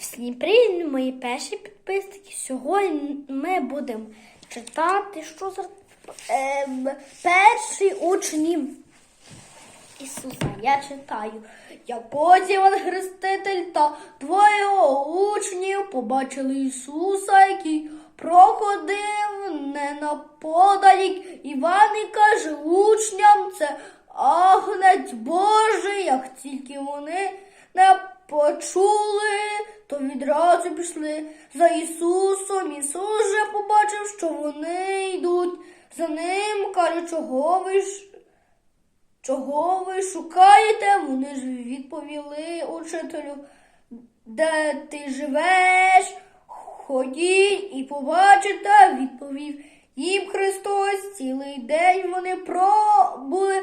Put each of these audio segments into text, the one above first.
Всім привіт, мої перші підписники. Сьогодні ми будемо читати, що за ем, перші учні Ісуса. Я читаю. Як потім Хреститель та двоє учнів побачили Ісуса, який проходив не наподалік. Іван і каже учням, це агнець Божий, як тільки вони не почули, то відразу пішли за Ісусом. Ісус же побачив, що вони йдуть за ним, каже, чого ви ж. Чого ви шукаєте? Вони ж відповіли учителю, де ти живеш? Ходіть і побачите, відповів їм Христос. Цілий день вони пробули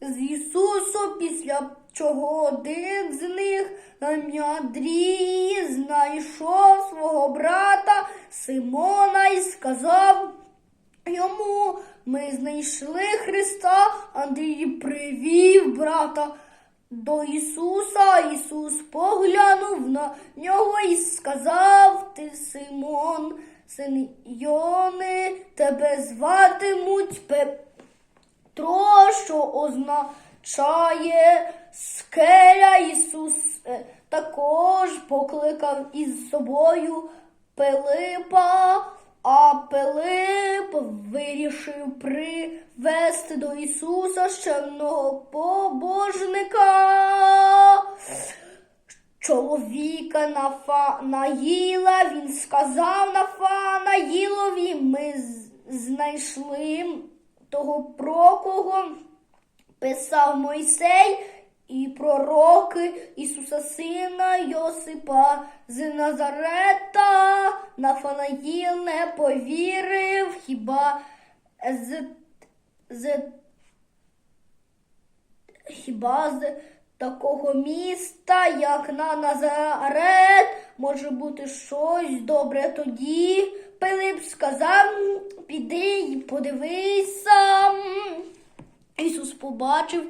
з Ісусом, після чого один з них на ім'я знайшов свого брата Симона і сказав йому ми знайшли Христа, Андрій привів брата до Ісуса. Ісус поглянув на нього і сказав ти, Симон, син Йони, тебе зватимуть Петро, що означає скеля. Ісус е, також покликав із собою Пилипа. А Пилип вирішив привести до Ісуса ще побожника, чоловіка Нафанаїла. Він сказав Нафанаїлові, ми знайшли того, про кого писав Мойсей і пророки Ісуса Сина Йосипа з Назарета. Нафанаїл не повірив хіба з, з хіба з такого міста, як на Назарет, може бути щось добре тоді. Пилип сказав, піди і подивися. Побачив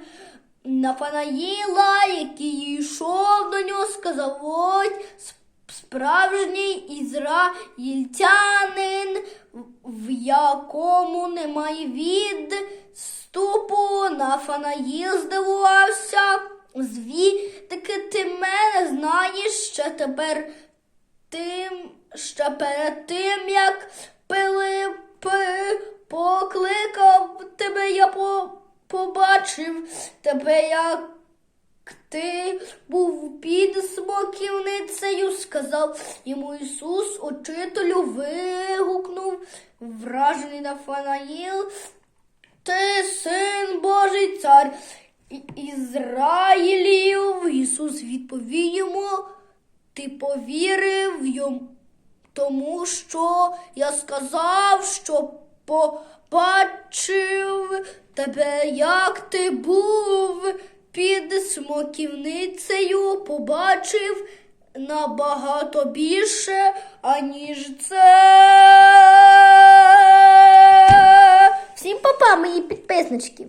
Нафанаїла, який йшов до нього, сказав, ось справжній ізраїльтянин, в якому немає відступу. Нафанаїл здивувався. Звідки ти мене знаєш ще тепер тим, ще перед тим, як Пилип покликав побачив тебе, як ти був під смоківницею, сказав йому Ісус, учителю вигукнув, вражений Нафанаїл, ти син Божий цар Ізраїлів. Ісус відповів йому, ти повірив йому, тому що я сказав, що побачив тебе, як ти був під смоківницею, побачив набагато більше, аніж це. Всім папа, мої підписнички.